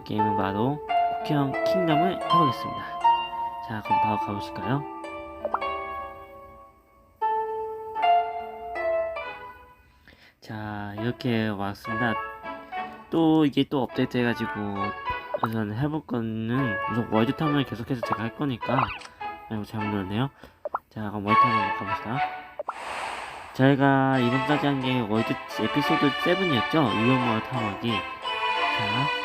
해볼 게임은 바로 쿠키형 킹덤을 해보겠습니다. 자, 그럼 바로 가보실까요? 자, 이렇게 왔습니다. 또 이게 또 업데이트 해가지고 우선 해볼 거는 우선 월드 탐을 계속해서 제가 할 거니까 아이고 잘못 눌렀네요. 자, 그럼 월드 탐 한번 가봅시다. 저희가 이번까지 한 게 월드 에피소드 7이었죠? 유형마을 탐험기. 자,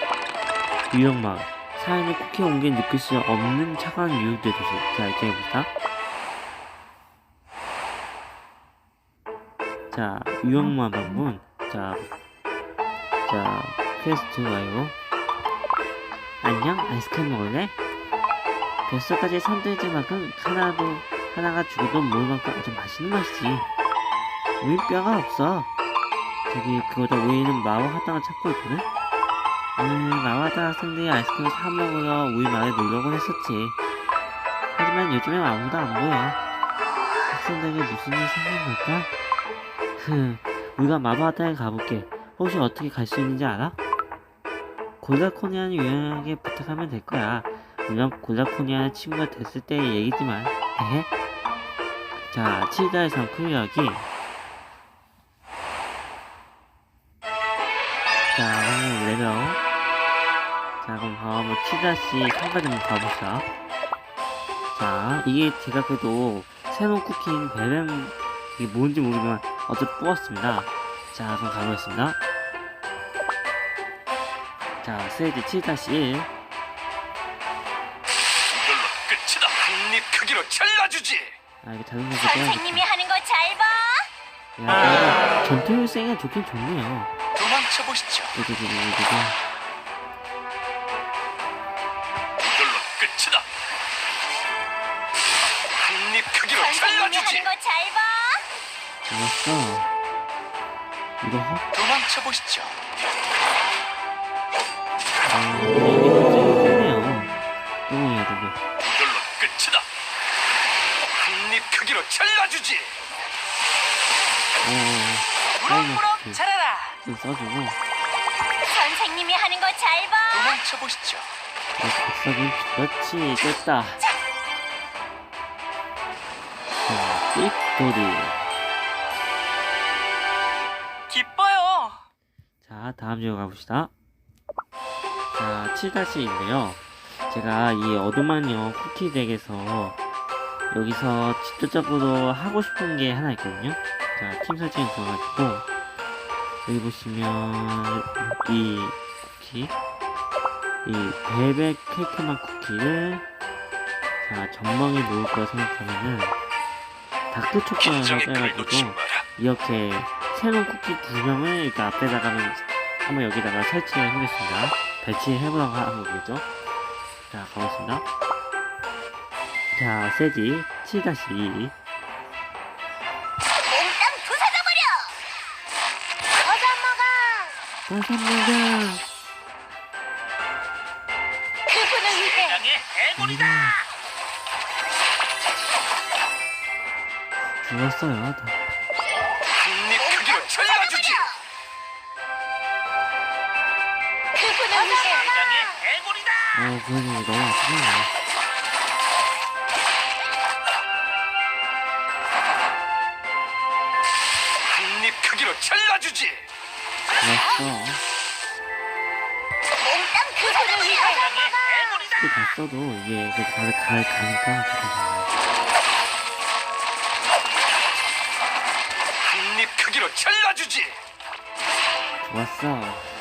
유형마을. 사연의 쿠키 온게 느낄 수 없는 차가운 유혹들 도시. 자, 이렇게 해봅시다. 자, 유형마을 방문. 자, 자, 퀘스트 와요. 안녕, 아이스크림 먹을래? 뱃살까지 선들지 만큼 하나도, 하나가 죽어도 모을 만큼 아주 맛있는 맛이지. 우린 뼈가 없어. 저기 그거다 우리는 마법 학당을 찾고 있거든. 음, 학당 학생들이 아이스크림을 사 먹으러 우리 마을에 놀려고 했었지. 하지만 요즘엔 아무도 안 보여. 학생들에게 무슨 일이 생긴 걸까? 흠, 우리가 학당에 가볼게. 혹시 어떻게 갈 수 있는지 알아? 골라코니아는 유연하게 부탁하면 될 거야. 물론 골라코니아는 친구가 됐을 때의 얘기지만. 헤헤. 자, 상큼 이야기. 자, 그럼 한번 치다시 참가 좀 가봅시다. 자, 이게 제가 그래도 새로운 쿠키인 베렘, 이게 뭔지 모르지만 어제 뽑았습니다. 자, 그럼 가보겠습니다. 자, 스테이지 7-1. 이걸로 끝이다. 한입 크기로 잘라주지. 아, 이거 자동차 빼야겠다. 선생님이 하는 거 잘 봐. 야, 그래도 전투율생이 좋긴 좋네요. 도망쳐 보시죠. 두두두두두두. 이걸 좋았어. 이거 헛, 도망쳐 보시죠. 아, 이게 굉장히 세네요. 똥이야, 되게. 이걸로 끝이다. 한입 크기로 잘라주지. 어, 무럭무럭 자라라. 좀 써주고. 선생님이 하는 거 잘 봐. 도망쳐 보시죠. 백석이 그렇지 됐다 자 빅토리 다음 지역 가봅시다. 자 7-1인데요. 제가 이 어둠마녀 쿠키 덱에서 여기서 직접적으로 하고 싶은 게 하나 있거든요. 자 팀 설정에 들어가지고 여기 보시면 이 쿠키 이 벨벳 케이크맛 쿠키를 자 전망에 놓을 거 생각하면은 끈을 놓지 빼가지고. 이렇게 새로운 쿠키 두 명을 이렇게 앞에다가 한번 여기다가 설치해 보겠습니다. 배치해 보라고 하는 거겠죠? 자, 가보겠습니다. 자, 세지 7-2 몽땅 부숴져버려. 어서 먹어. 다섯 명이야! 그분을 위해 해골이다. 죽었어요. 다. 세상의 해골이다. 어, 그러니 너무 아프네. 한입 크기로 잘라주지. 죽었어. 몽땅 다 써도 이게 그 가, 가, 가니까. 한입 크기로 잘라주지. 좋았어.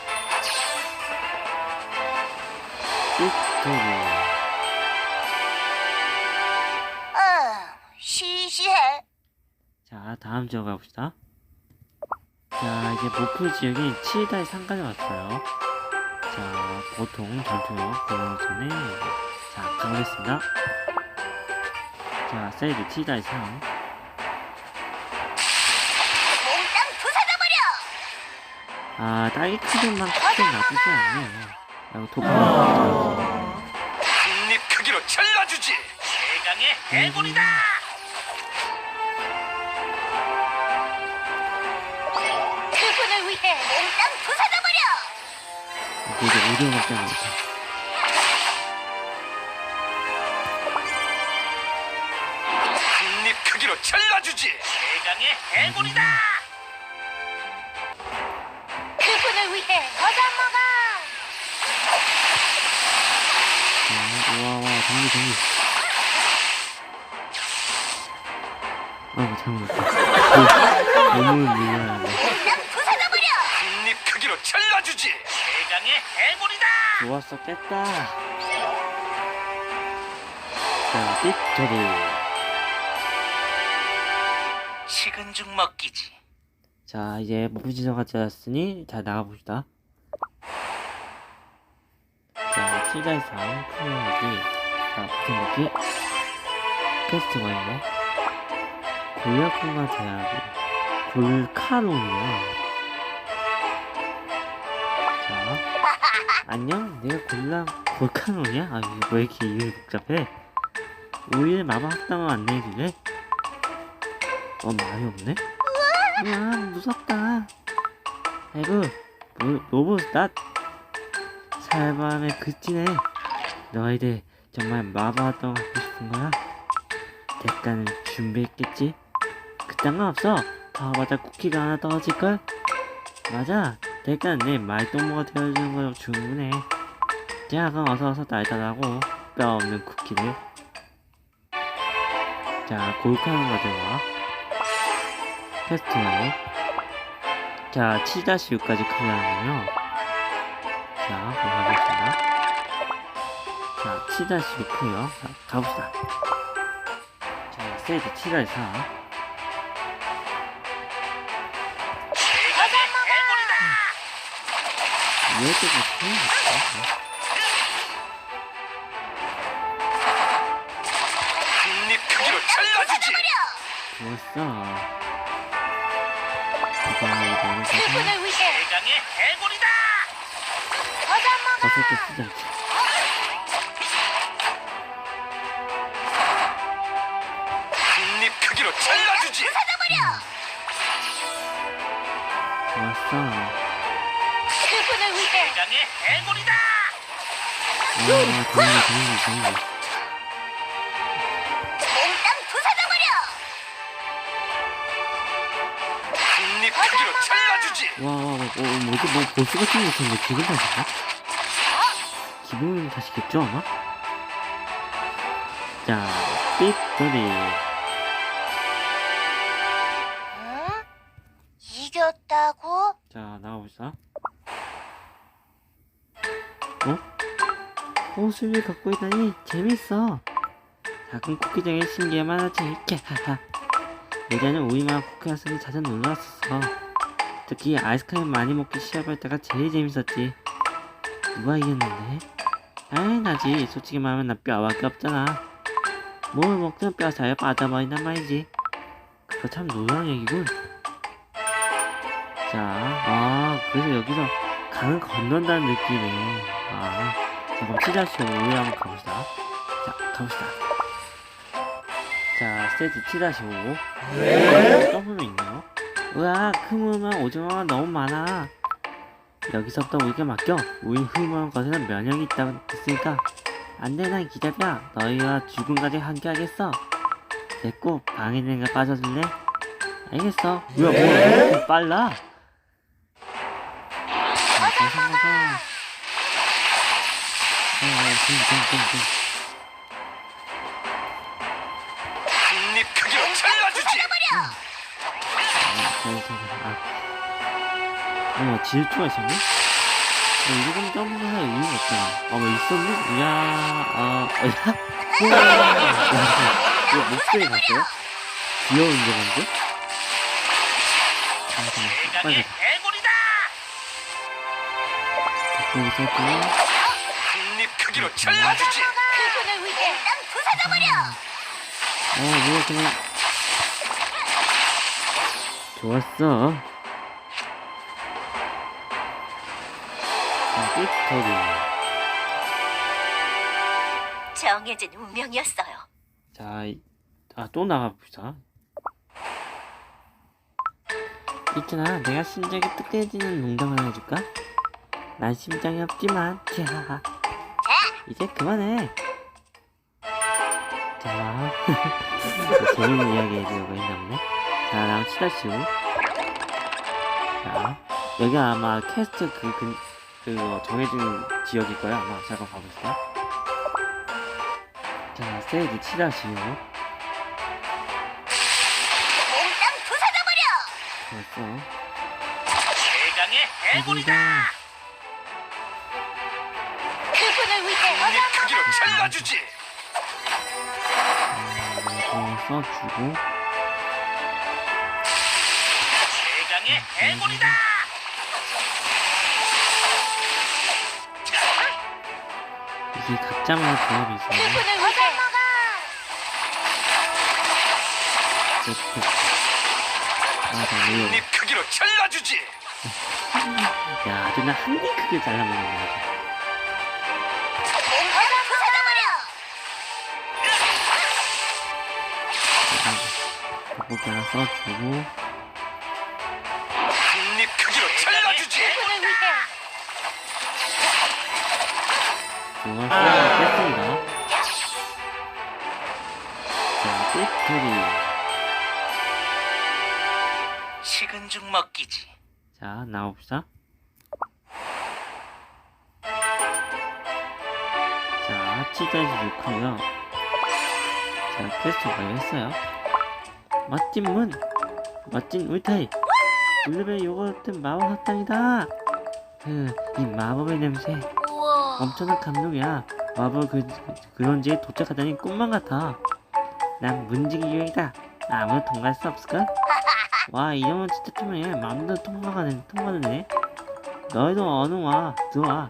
빅토리. 어, 시시해. 자, 다음 지역 가봅시다. 자, 이제 목표 지역인 7달 3까지 왔어요. 자, 보통 전투력 고용 전에 자, 가보겠습니다. 자, 세이드 7달 3. 몽땅 부숴져버려. 아, 딸기 크림만 크게 나쁘지 않네요. 라고 도파가 한입 크기로 잘라주지. 세상의 해골이다. 그분을 위해 몽땅 부숴져버려. 이제 오디오 먹자는 거죠. 한입 크기로 잘라주지. 대강의 해골이다. 그분을 위해 어서 먹어. 자, 와, 와, 정리, 정리. 아, 잘못했다. 너무 부숴버려. 한입 크기로 잘라주지. 대강의 해골이다. 좋았어, 깼다. 자, 빅토리. 식은 죽 먹기지. 자, 이제 목부지서가 되었으니, 자, 나가봅시다. 자, 7자 이상, 클리어하기. 자, 붙여먹기. 퀘스트 완료. 골라콘과 대하기. 골카론이야. 자, 안녕, 내가 골라, 골카론이야? 아, 왜 이렇게 이름이 복잡해? 5일 마법 학당을 안내해줄래? 어, 말이 없네? 우와 무섭다 아이고 로, 로봇 낫 살밤에 그치네. 너희들 정말 마법도 하고 싶은 거야? 대가는 준비했겠지? 그딴 건 없어. 봐봤자 쿠키가 하나 떨어질걸? 맞아. 대가는 내 말동무가 되어주는 거로 충분해. 자 그럼 어서 어서 달달하고. 뼈 없는 쿠키를 자 골카는 거 들어와 테스트하고 자 7-6까지 클리어하면요 7단 12크요. 가봅시다. 자, 세이드 7월 4. 이렇게 좋지? 한입표기로 잘라주지! 좋았어. 이봐, 이거. 세상의 해골이다! 어서 또 쓰자. 잘라주지. 부숴버려. 좋았어 그분을 위해 대강의 해골이다. 아 정리 정리 정리 몽땅 부숴버려. 한입 크기로 잘라주지. 와와와 어, 뭐지 뭐 보스 같은 거 있었는데 기분 탓인가? 기분 탓이겠죠 아마? 자 빅토리 자 나가봅시다 어? 호수를 갖고 있다니 재밌어. 작은 쿠키장에 신기해만 하지 이렇게 하하. 예전에 우리만 쿠키였으니 자주 놀랐었어. 특히 아이스크림 많이 먹기 시합할 때가 제일 재밌었지. 누가 이겼는데? 당연하지. 솔직히 말하면 나 뼈밖에 없잖아. 뭘 먹든 뼈 사이에 빠져버린단 말이지. 그거 참 놀라운 얘기군 자, 아, 그래서 여기서 강을 건넌다는 느낌이네. 아, 자, 그럼 오에 한번 가봅시다. 자, 가봅시다. 자, 스테이지 오. 네? 점프도 있네요. 우와, 흐물한 오징어가 너무 많아. 여기서부터 우리가 맡겨. 우린 흐물한 것에는 면역이 있다고 했으니까. 안 돼, 난 기다려. 너희와 죽음까지 함께 하겠어. 됐고, 방에 내가 빠져줄래? 알겠어. 뭐야, 뭐야, 왜 이렇게 빨라? 한입 크기로 잘라주지. 어머, 질투가 있었네? 어, 이거 점프할 의미가 없잖아. 어머, 있었네? 이야, 아, 어, 야? 이거 목소리 봤어요? 귀여운 게 뭔데? 아, 잠깐, 대강의 빨리 가. 해골이다. 거기서 또, 크기로 잘라주지. 위해 부숴버려. 어, 뭐, 그냥. 좋았어. 자, 빅토리. 정해진 운명이었어요. 자, 이- 아, 또 나가봅시다. 있잖아, 내가 심장이 뜨개지는 농담 하나 해줄까? 난 심장이 없지만 자 이제 그만해. 자 재밌는 이야기 해주려고 했나 보네. 자 다음 치다시오. 자 여기 아마 캐스트 그, 그, 그 정해진 지역일 거야. 아마 잠깐 가봅시다. 자 세이지 치다시오. 맨땅 부숴져버려. 좋았어. 최강의 해골이다. 그분을 위해 네 크기로 잘라주지. 음, 이거 써주고 최강의 해골이다. 이게 각자마다 조합이 있어요 그분을 위해. 이렇게 아, 나 이거 네 크기로 잘라주지. 야, 그냥 한입 크게 잘라먹는 거야. 닭볶이 하나 써주고, 네 크기로 잘라주지. 위해. 중간 쏘아 뺐습니다. 자, 삐뚤이. 식은 죽 먹기지. 자, 나옵시다. 자, 치즈까지 좋고요. 자, 퀘스트 완료했어요. 멋진 문! 멋진 울타리! 블루베리 요거트 마법 학당이다! 그, 이 마법의 냄새. 엄청난 감동이야. 마법 그, 그런지에 도착하다니 꿈만 같아. 난 문지기 유형이다. 아무도 통과할 수 없을까? 와, 이러면 진짜 좀 해. 마음대로 통과가네, 통과되네. 너희도 어느 와, 들어와.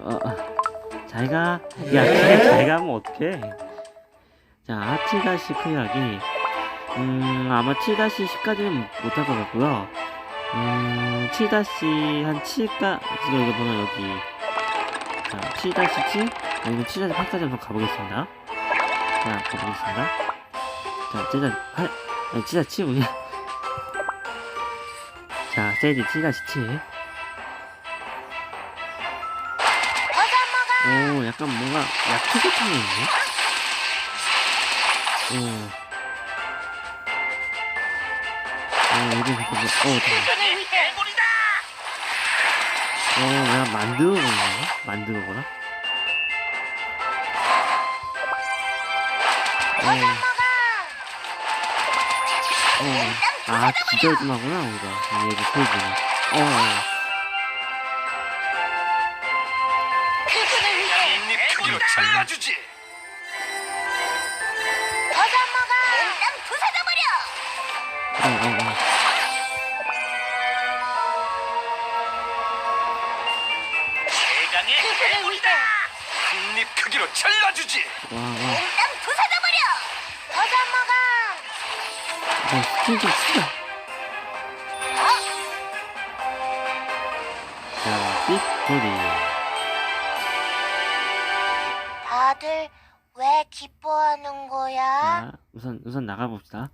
어, 어. 잘 가. 야, 그냥 잘 가면 어떡해. 자, 7-10 클리어하기. 음, 아마 7-10까지는 못할 것 같고요. 음, 7-한 7까, 지금 이거 보면 여기. 자, 7-7? 아니면 7-8까지 한번 가보겠습니다. 자, 가보겠습니다. 자, 7-8, 아니, 7-7 그냥. 자, 세이지 7-7. 오, 약간 뭔가 게 있네? 오. 이다. 어, 내가 만들어 보나? 만들어 보나? 어, 어, 아, 기절 좀 하구나, 우리가. 얘도 소리지네. 어, 어. 네 크기로 잘라주지. 네 크기로 잘라주지. 맨땅 부숴져버려. 버섯 먹어. 어, 스킬 좀 쓰자. 자, 빅토리. 다들 왜 기뻐하는 거야? 자, 우선, 우선 나가봅시다.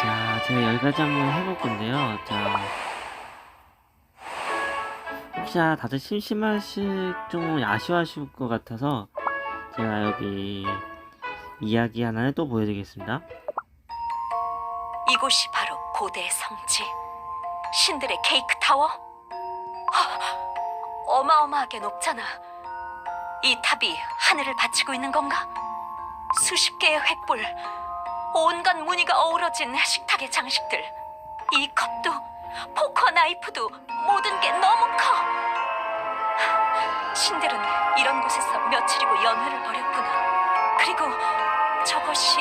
자, 제가 열 가지 한번 해볼 건데요. 자. 혹시 다들 심심하실, 좀 아쉬워하실 것 같아서, 제가 여기 이야기 하나를 또 보여드리겠습니다. 이곳이 바로 고대의 성지. 신들의 케이크 타워? 하, 어마어마하게 높잖아. 이 탑이 하늘을 바치고 있는 건가? 수십 개의 횃불 온갖 무늬가 어우러진 식탁의 장식들. 이 컵도 포커 나이프도 모든 게 너무 커 하, 신들은 이런 곳에서 며칠이고 연회를 벌였구나 그리고 저것이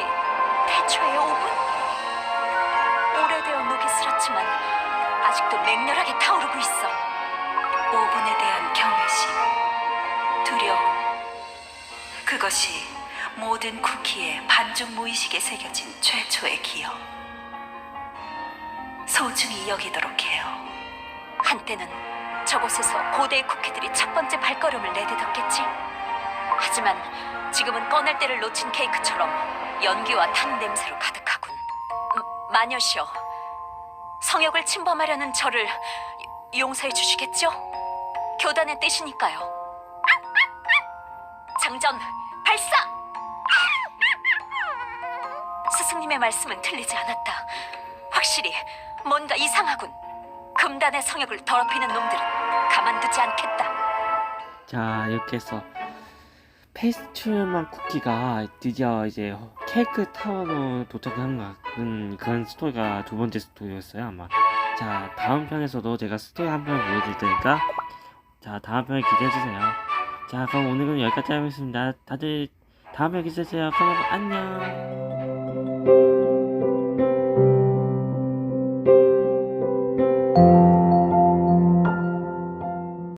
태초의 오븐 오래되어 녹이 슬었지만 아직도 맹렬하게 타오르고 있어. 오븐에 대한 경외심, 두려움. 그것이 모든 쿠키의 반죽 무의식에 새겨진 최초의 기억. 소중히 여기도록 해요. 한때는 저곳에서 고대의 쿠키들이 첫 번째 발걸음을 내딛었겠지. 하지만 지금은 꺼낼 때를 놓친 케이크처럼 연기와 탄 냄새로 가득하군. 음, 마녀시여, 성역을 침범하려는 저를 용서해 주시겠죠? 교단의 뜻이니까요. 장전 발사! 스승님의 말씀은 틀리지 않았다. 확실히 뭔가 이상하군. 금단의 성역을 더럽히는 놈들은 가만두지 않겠다. 자 이렇게 해서 페스츄만 쿠키가 드디어 이제 케이크 타워로 도착한 것 같은 그런 스토리가 두 번째 스토리였어요 아마. 자 다음 편에서도 제가 스토리 한 편 보여줄 테니까. 자 다음 편에 기대해주세요. 자 그럼 오늘은 여기까지 하겠습니다. 다들 다음 편에 기대해주세요. 그럼 안녕